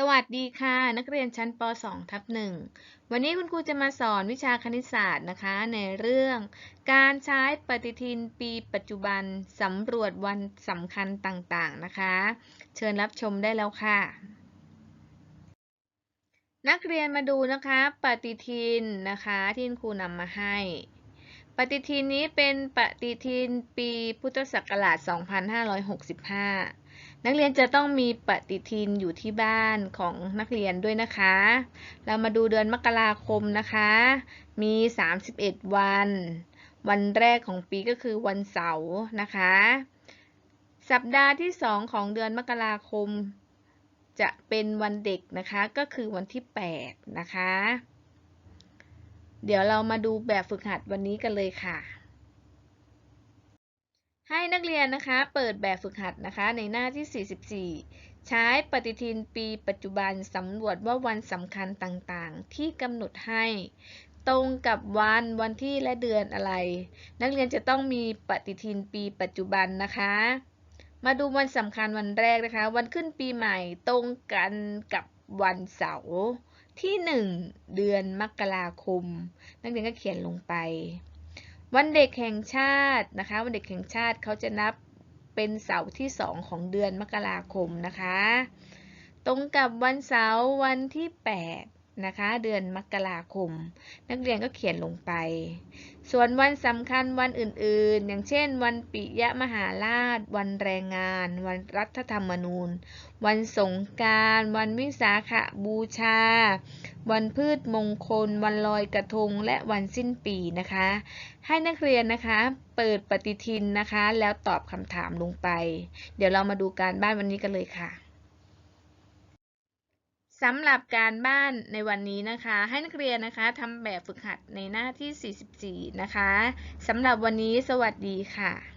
สวัสดีค่ะ นักเรียนชั้นป .2 ทับ1วันนี้คุณครูจะมาสอนวิชาคณิตศาสตร์นะคะ ในเรื่องการใช้ปฏิทินปีปัจจุบันสำรวจวันสำคัญต่างๆนะคะ เชิญรับชมได้แล้วค่ะ นักเรียนมาดูนะคะ ปฏิทินนะคะที่คุณครูนำมาให้ ปฏิทินนี้เป็นปฏิทินปีพุทธศักราช 2565 นักเรียนจะต้องมีปฏิทินอยู่ที่บ้านของนักเรียนด้วยนะคะ เรามาดูเดือนมกราคมนะคะ มี 31 วัน วันแรกของปีก็คือวันเสาร์นะคะ สัปดาห์ที่ 2 ของเดือนมกราคม จะเป็นวันเด็กนะคะ ก็คือวันที่ 8 นะคะ เดี๋ยวเรามาดูแบบฝึกหัดวันนี้กันเลยค่ะ นักเรียนนะคะ เปิดแบบฝึกหัดนะคะ ในหน้าที่ 44 ใช้ปฏิทินปีปัจจุบันสำรวจว่าวันสำคัญต่างๆ ที่กำหนดให้ ตรงกับวันวันที่และเดือนอะไร นักเรียนจะต้องมีปฏิทินปีปัจจุบันนะคะ มาดูวันสำคัญวันแรกนะคะ วันขึ้นปีใหม่ตรงกันกับวันเสาร์ที่ 1 เดือนมกราคม นักเรียนก็เขียนลงไป วันเด็กแห่งชาตินะคะ วันเด็กแห่งชาติเขาจะนับเป็นเสาร์ที่ 2 ของเดือนมกราคมนะคะ ตรงกับวันเสาร์วันที่ 8 นะคะ เดือนมกราคม นักเรียนก็เขียนลงไป ส่วนวันสำคัญวันอื่นๆ อย่างเช่น วันปิยมหาราช วันแรงงาน วันรัฐธรรมนูญ วันสงการ วันวิสาขบูชา วันพืชมงคล วันลอยกระทง และวันสิ้นปีนะคะ ให้นักเรียนนะคะ เปิดปฏิทินนะคะ แล้วตอบคำถามลงไป เดี๋ยวเรามาดูการบ้านวันนี้กันเลยค่ะสำหรับการบ้านในวันนี้นะคะ ให้นักเรียนนะคะทำแบบฝึกหัดในหน้าที่ 44 นะคะสำหรับวันนี้สวัสดีค่ะ